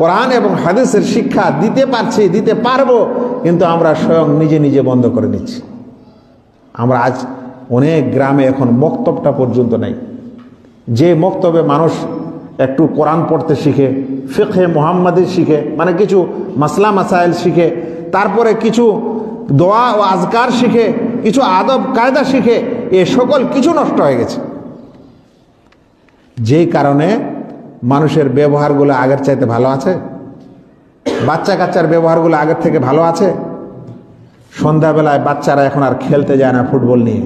কোরআন এবং হাদিসের শিক্ষা দিতে পারছি, দিতে পারব, কিন্তু আমরা স্বয়ং নিজে নিজে বন্ধ করে নিচ্ছি। আমরা আজ অনেক গ্রামে এখন মক্তবটা পর্যন্ত নেই। যে মক্তবে মানুষ একটু কোরআন পড়তে শিখে ফিখে মোহাম্মদের শিখে মানে কিছু মাসলা মাসাইল শিখে, তারপরে কিছু দোয়া ও আজকার শিখে, কিছু আদব কায়দা শিখে, এ সকল কিছু নষ্ট হয়ে গেছে। যেই কারণে মানুষের ব্যবহারগুলো আগের চাইতে ভালো আছে? বাচ্চা কাচ্চার ব্যবহারগুলো আগের থেকে ভালো আছে? সন্ধ্যাবেলায় বাচ্চারা এখন আর খেলতে যায় না ফুটবল নিয়ে।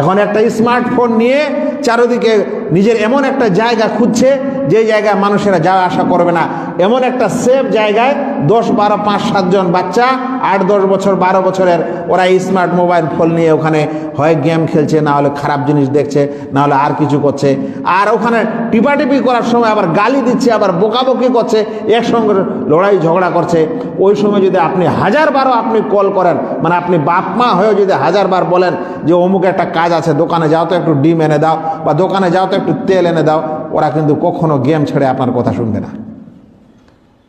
এখন একটা স্মার্টফোন নিয়ে চারিদিকে নিজের এমন একটা জায়গা খুঁজছে, যে জায়গায় মানুষেরা যাওয়া আসা করবে না। এমন একটা সেফ জায়গায় দশ বারো, পাঁচ, সাতজন বাচ্চা আট, দশ বছর, বারো বছরের ওরা স্মার্ট মোবাইল ফোন নিয়ে ওখানে হয় গেম খেলছে, না হলে খারাপ জিনিস দেখছে, না হলে আর কিছু করছে। আর ওখানে টিপাটিপি করার সময় আবার গালি দিচ্ছে, আবার বোকাবকি করছে, একসঙ্গে লড়াই ঝগড়া করছে। ওই সময় যদি আপনি হাজার বারও আপনি কল করেন মানে আপনি বাপ মা হয়েও যদি হাজার বার বলেন যে অমুক একটা কাজ আছে, দোকানে যাও তো একটু ডিম এনে দাও, বা দোকানে যাও তো একটু তেল এনে দাও, ওরা কিন্তু কখনো গেম ছেড়ে আপনার কথা শুনবে না।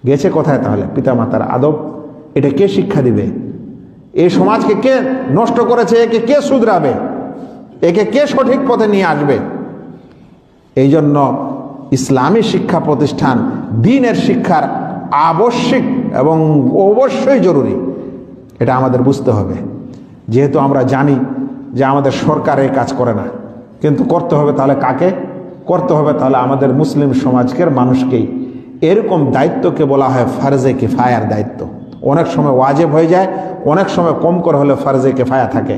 গেছে কোথায় তাহলে? পিতামাতার আদব এটা কে শিক্ষা দিবে? এই সমাজকে কে নষ্ট করেছে? একে কে শুধরাবে? একে কে সঠিক পথে নিয়ে আসবে? এই জন্য ইসলামী শিক্ষা প্রতিষ্ঠান দিনের শিক্ষার আবশ্যিক এবং অবশ্যই জরুরি। এটা আমাদের বুঝতে হবে। যেহেতু আমরা জানি যে আমাদের সরকার এই কাজ করে না, কিন্তু করতে হবে তাহলে কাকে? করতে হবে তাহলে আমাদের মুসলিম সমাজকের মানুষকেই। এরকম দায়িত্বকে বলা হয় ফার্জে কিফায়ার দায়িত্ব। অনেক সময় ওয়াজেব হয়ে যায় অনেক সময় কম করে হলে ফার্জে কেফায়া থাকে।